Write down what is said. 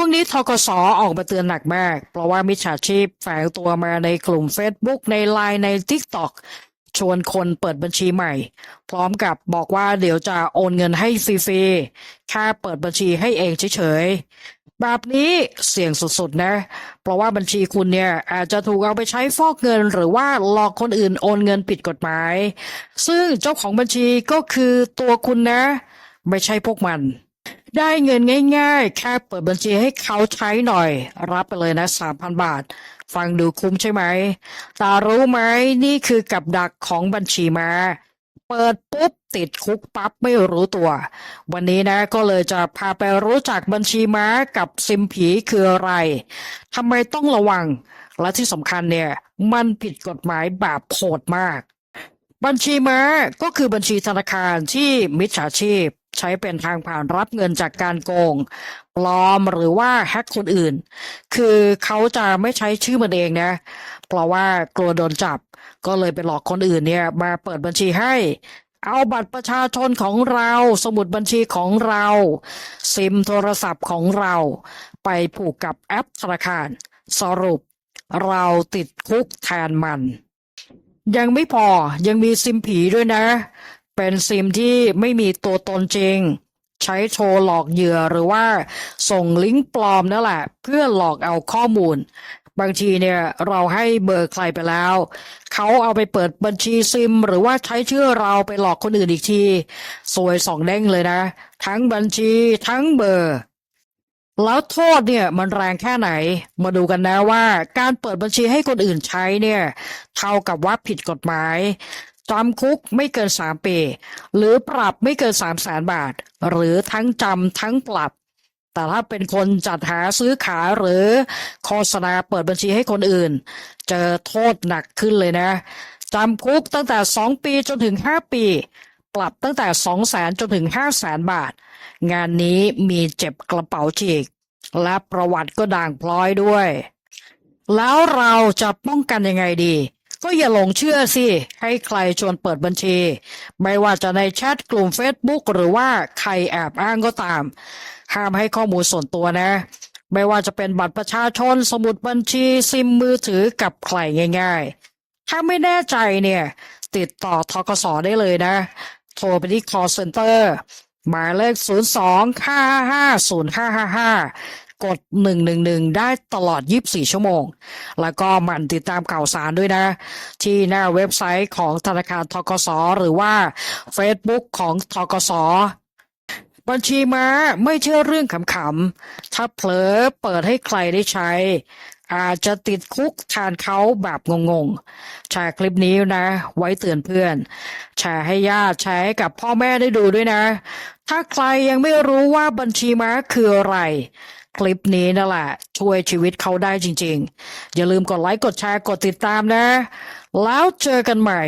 ช่วงนี้ทกสออกมาเตือนหนักมาก เพราะว่ามิจฉาชีพแฝงตัวมาในกลุ่ม Facebook ในไลน์ใน TikTok ชวนคนเปิดบัญชีใหม่ พร้อมกับบอกว่าเดี๋ยวจะโอนเงินให้ฟรีๆแค่เปิดบัญชีให้เองเฉยๆ แบบนี้เสี่ยงสุดๆนะ เพราะว่าบัญชีคุณเนี่ยอาจจะถูกเอาไปใช้ฟอกเงิน หรือว่าหลอกคนอื่นโอนเงินผิดกฎหมาย ซึ่งเจ้าของบัญชีก็คือตัวคุณนะ ไม่ใช่พวกมัน ได้เงินง่ายๆ แค่เปิดบัญชีให้เขาใช้หน่อย รับไปเลยนะ3,000บาท ฟังดูคุ้มใช่ไหม แต่รู้ไหมนี่คือกับดักของบัญชีมา เปิดปุ๊บติดคุกปั๊บไม่รู้ตัว วันนี้นะก็เลยจะพาไปรู้จักบัญชีม้ากับซิมผีคืออะไรทำไมต้องระวัง และที่สำคัญเนี่ย มันผิดกฎหมายแบบโหดมาก บัญชีม้าก็คือบัญชีธนาคารที่มิจฉาชีพ ใช้เป็นทางผ่านรับเงินจากการโกงปลอมหรือว่าแฮกคนอื่น คือเขาจะไม่ใช้ชื่อมันเองนะ เพราะว่ากลัวโดนจับ ก็เลยไปหลอกคนอื่นเนี่ย มาเปิดบัญชีให้ เอาบัตรประชาชนของเรา สมุดบัญชีของเรา ซิมโทรศัพท์ของเรา ไปผูกกับแอปธนาคาร สรุปเราติดคุกแทนมันยังไม่พอยังมีซิมผีด้วยนะ เป็นซิมที่ไม่มีตัวตนจริง ใช้โทรหลอกเหยื่อหรือว่าส่งลิงก์ปลอมนั่นแหละ เพื่อหลอกเอาข้อมูล บางทีเนี่ยเราให้เบอร์ใครไปแล้ว เขาเอาไปเปิดบัญชีซิม หรือว่าใช้ชื่อเราไปหลอกคนอื่นอีกทีสวยสองเด้งเลยนะ ทั้งบัญชีทั้งเบอร์แล้วโทษเนี่ยมันแรงแค่ไหน มาดูกันนะว่าการเปิดบัญชีให้คนอื่นใช้เนี่ย เท่ากับว่าผิดกฎหมาย จำคุกไม่เกินสามปี หรือปรับไม่เกินสามแสนบาท หรือทั้งจำทั้งปรับ แต่ถ้าเป็นคนจัดหาซื้อขายหรือโฆษณาเปิดบัญชีให้คนอื่น เจอโทษหนักขึ้นเลยนะจำคุกตั้งแต่สองปีจนถึงห้าปี ปรับตั้งแต่สองแสนจนถึงห้าแสนบาท งานนี้มีเจ็บกระเป๋าฉีก และประวัติก็ด่างพลอยด้วย แล้วเราจะป้องกันยังไงดี ก็อย่าหลงเชื่อสิ ให้ใครชวนเปิดบัญชี ไม่ว่าจะในแชทกลุ่ม Facebook หรือว่าใครแอบอ้างก็ตาม ห้ามให้ข้อมูลส่วนตัวนะ ไม่ว่าจะเป็นบัตรประชาชน สมุดบัญชี ซิมมือถือกับใครง่ายๆ ถ้าไม่แน่ใจเนี่ย ติดต่อทกสได้เลยนะ โทรไปที่ call center หมายเลข 02 555 0555 กด 111 ได้ตลอด 24 ชั่วโมง แล้วก็หมั่นติดตามข่าวสารด้วยนะ ที่หน้าเว็บไซต์ของธนาคารทกสหรือว่า Facebook ของทกสบัญชีม้าไม่เชื่อเรื่องขำๆ ถ้าเผลอเปิดให้ใครได้ใช้ อาจจะติดคุกแทนเขาแบบงงๆ แชร์คลิปนี้นะ ไว้เตือนเพื่อน แชร์ให้ญาติแชร์ให้กับพ่อแม่ได้ดูด้วยนะ ถ้าใครยังไม่รู้ว่าบัญชีม้าคืออะไร คลิปนี้นั่นแหละ ช่วยชีวิตเขาได้จริง ๆ อย่าลืมกดไลค์กดแชร์กดติดตามนะ แล้วเจอกันใหม่